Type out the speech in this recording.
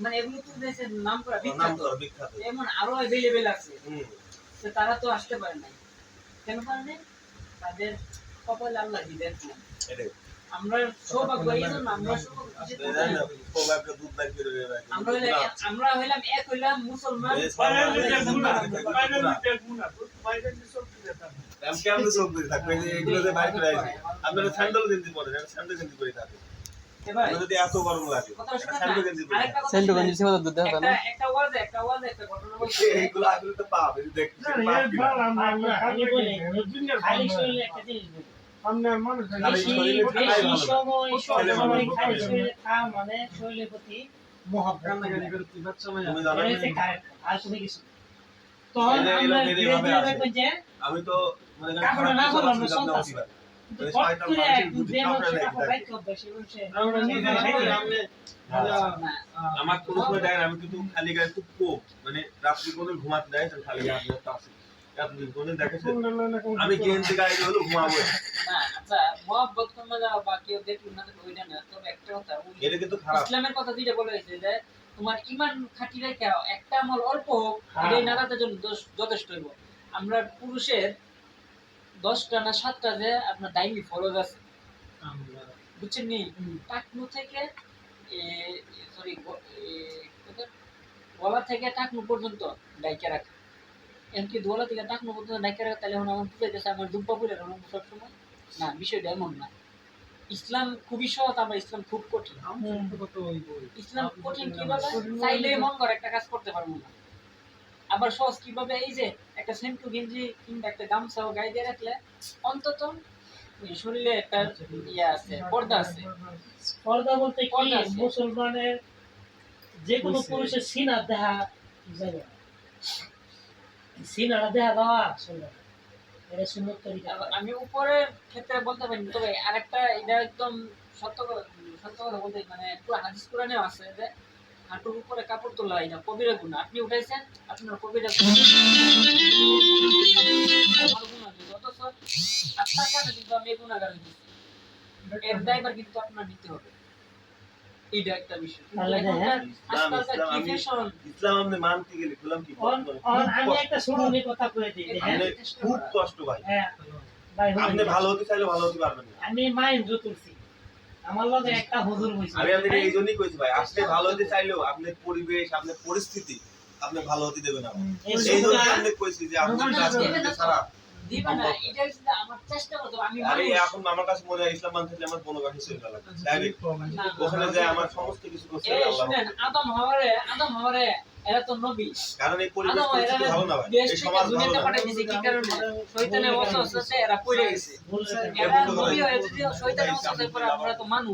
মানে এগুলো তো দেশের নাম করা বিখ্যাত এমন আরও অ্যাভেলেবেল আছে তারা তো আসতে পারে নাই কেন পারে তাদের কপালে আল্লাহ দিবেন এটাই আমরা সৌভাগ্য এই জন্য হইলাম এক হইলাম মুসলমান সব আমি কেমনে দিয়ে থাকব? এগুলো। আপনারা স্যান্ডেল গেঞ্জি পরেন, স্যান্ডেল গেঞ্জি পরে থাকি। যদি এত গরম লাগে, গেঞ্জি সেবা দুধ দেখা একটা একটা ওয়াজে একটা ওয়াজে একটা ঘটনা বলছি। এইগুলো আসলে তো পাপ, এই যে না, খালি। শরীরে একটা জিনিস। মানুষ মানে শরীরের প্রতি আমি তো মানে আমরা আমরা আমার কোনো সময় দেখেন আমি কিন্তু খালি গায়ে খুব মানে রাত্রি কোনো ঘুমাতে দেয় খালি গায়ে আমি গেঞ্জি হলো ঘুমাবো। আচ্ছা মহব্বত করলে যাও বা কেউ না ওইটা না তবে একটা কথা এটা কিন্তু খারাপ। ইসলামের কথা যেটা বলা হয়েছে যে তোমার ইমান খাটি রেখে একটা আমল অল্প হোক হ্যাঁ। জন্য যথেষ্ট হইব। আমরা পুরুষের দশটা না সাতটা যে আপনার দাইমি ফরজ আছে। বুঝছেন নি? টাকনু থেকে সরি গলা থেকে টাকনু পর্যন্ত ডাইকে রাখা। এমনকি গলা থেকে টাকনু পর্যন্ত ডাইকে রাখা? তাহলে এখন আমার বুঝে গেছে আমার দুব্বা পুরে রাখলাম সবসময়? না বিষয়টা এমন না। ইসলাম খুবই সহজ আবার ইসলাম খুব কঠিন। ইসলাম কঠিন কীভাবে? চাইলে মন করে একটা কাজ করতে পারব না। আবার সহজ কীভাবে? এই যে একটা সেন্টু গেঞ্জি কিংবা একটা গামছাও গায়ে দিয়ে রাখলে অন্তত শরীরে একটা ইয়ে আছে পর্দা আছে। পর্দা বলতে কি? মুসলমানের যে কোনো পুরুষের সিনা দেখা যাবে না। সিনাটা দেখা দেওয়া সুন্দর এটা সুন্দর তরিকা। আমি উপরের ক্ষেত্রে বলতে পারি তবে আরেকটা এটা একদম সত্য সত্য কথা বলতে মানে পুরো হাদিস কোরআনেও আছে যে হাঁটুর উপরে কাপড় তোলা এটা কবিরা গুণা। আপনি উঠাইছেন আপনার কবিরা গুণা। অথচ আপনার কিন্তু আমি এই গুণাগার হয়ে এর দায়ভার কিন্তু আপনার নিতে হবে। এইটা একটা বিষয়। আজকালকার কি আমি ফ্যাশন ইসলাম আপনি মানতে গেলে বললাম কি অন- অন- আমি একটা শুনুনি কথা কয়ে দিই হ্যাঁ, খুব কষ্ট ভাই। হ্যাঁ, ভাই আপনি ভালো হতে চাইলে ভালো হতে পারবেন না। আমি মাইন্ড তুলছি আমার লগে একটা হুজুর হইছে আমি আপনাকে এই জন্যই কইছি ভাই আপনি ভালো হতে চাইলেও আপনার পরিবেশ আপনার পরিস্থিতি আপনি ভালো হতে দেবেন না এই এই জন্য সুরা- কইছি যে আপনার কাজ করতে না তো। ছাড়া দিবা না এটা হচ্ছে আমার চেষ্টা করতে হবে, আমি আরে এখন আমার কাছে মনে হয় ইসলাম মানতে আমার কোনো কাছে চলে লাগে ওখানে যায় আমার সমস্ত কিছু করতে এই হবে আল্লাহ। শুনেন আদম হাওয়ারে আদম হাওয়ারে এরা তো নবী। কারণ এই পরিবেশ পরিস্থিতি ভালো না ভাই। এই সমাজ ভালো না। কি কারণে? শয়তানের ওয়াসওয়াসাতে এরা পড়ে গেছে। এরা নবী হয়ে যদি শয়তানের ওয়াসওয়াসায় পড়ে আমরা তো মানুষ।